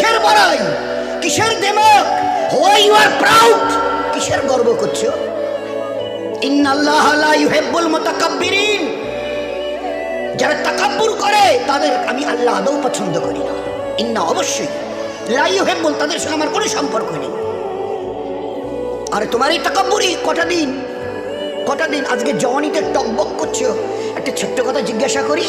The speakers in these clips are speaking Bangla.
কিসের বড়াই? কিসের দেমক? হোয়াই ইউ আর প্রাউড কিসের গর্ব করছ? ইন্নাল্লাহ লা ইউহিব্বুল মুতাকাব্বিরিন। যারা তাকাব্বুর করে, তাদের আমি আল্লাহ আদৌ পছন্দ করি না। ইন্না অবশ্যই। লা ইউহিব্বুল, তাদের সঙ্গে আমার কোনো সম্পর্ক নেই। আর তোমার এই তাকাব্বুরি কটা দিন? কটা দিন? আজকে জওয়ানিতে টকবক করছ। একটা ছোট্ট কথা জিজ্ঞাসা করি।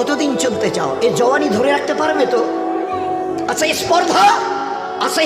কতদিন চলতে চাও? এ জওয়ানি ধরে রাখতে পারবে তো? আচ্ছা স্পর্ধা? আচ্ছা